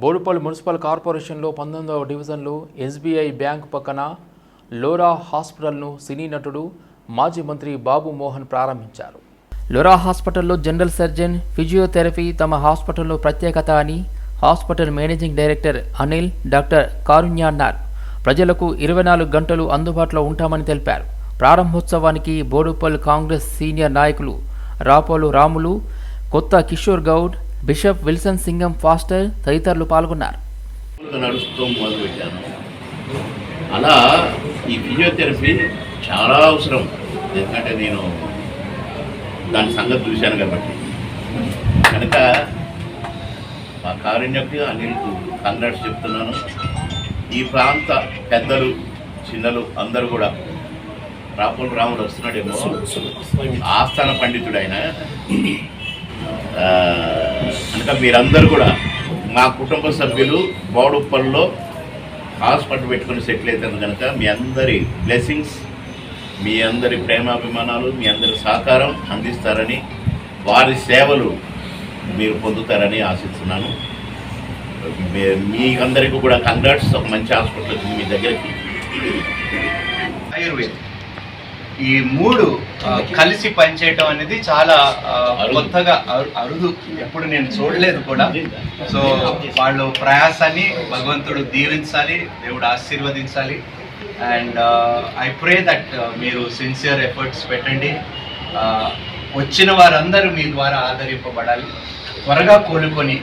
Boduppal municipal కార్పొరేషన్లో పంతొమ్మిదవ డివిజన్లో ఎస్బీఐ బ్యాంక్ పక్కన లోరా హాస్పిటల్ను సినీ నటుడు మాజీ మంత్రి బాబు మోహన్ ప్రారంభించారు. లోరా హాస్పిటల్లో జనరల్ సర్జన్ ఫిజియోథెరపీ తమ హాస్పిటల్లో ప్రత్యేకత అని hospital managing director Anil doctor Karunya అన్నారు. ప్రజలకు ఇరవై నాలుగు గంటలు అందుబాటులో ఉంటామని తెలిపారు. ప్రారంభోత్సవానికి బోడుపల్లి కాంగ్రెస్ సీనియర్ నాయకులు Rapolu Ramulu Kotha Kishore Goud bishop Wilson Singam pastor తదితరులు పాల్గొన్నారు. అలా ఈ ఫిజియోథెరపీ చాలా అవసరం. ఎందుకంటే నేను దాని సంగతి చూశాను కాబట్టి. కనుక మా కారుణ్యకి అనిల్కు కంగ్రాట్స్ చెప్తున్నాను. ఈ ప్రాంత పెద్దలు చిన్నలు అందరూ కూడా రాపుల్ రాముడు వస్తున్నాడేమో. ఆస్థాన పండితుడు ఆయన ఆ, కనుక మీరందరూ కూడా మా కుటుంబ సభ్యులు బోడుప్పల్లో హాస్పిటల్ పెట్టుకుని సెటిల్ అవుతుంది కనుక మీ అందరి బ్లెస్సింగ్స్ మీ అందరి ప్రేమాభిమానాలు మీ అందరి సహకారం అందిస్తారని వారి సేవలు మీరు పొందుతారని ఆశిస్తున్నాను. మీ- మీ అందరికీ కూడా కంగ్రాట్స్. ఒక మంచి హాస్పిటల్ వచ్చింది మీ దగ్గరికి. ఆయుర్వేద్. ఈ మూడు కలిసి పనిచేయటం అనేది చాలా. కొత్తగా అరు- అరుదు. ఎప్పుడు నేను చూడలేదు కూడా. సో వాళ్ళు ప్రయాసాన్ని భగవంతుడు దీవించాలి దేవుడు ఆశీర్వదించాలి. అండ్ ఐ ప్రే దట్ మీరు సిన్సియర్ ఎఫర్ట్స్ పెట్టండి. వచ్చిన వారందరూ మీ ద్వారా ఆదరింపబడాలి. త్వరగా కోలుకొని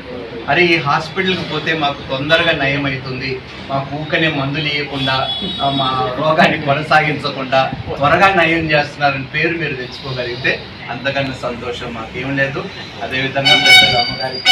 అరే ఈ హాస్పిటల్కి పోతే మాకు తొందరగా నయం అవుతుంది మాకు ఊకనే మందులు ఇవ్వకుండా మా రోగాన్ని కొనసాగించకుండా త్వరగా నయం చేస్తున్నారని పేరు మీరు తెచ్చుకోగలిగితే అంతకన్నా సంతోషం మాకేం లేదు. అదేవిధంగా పెద్దలు అమ్మగారికి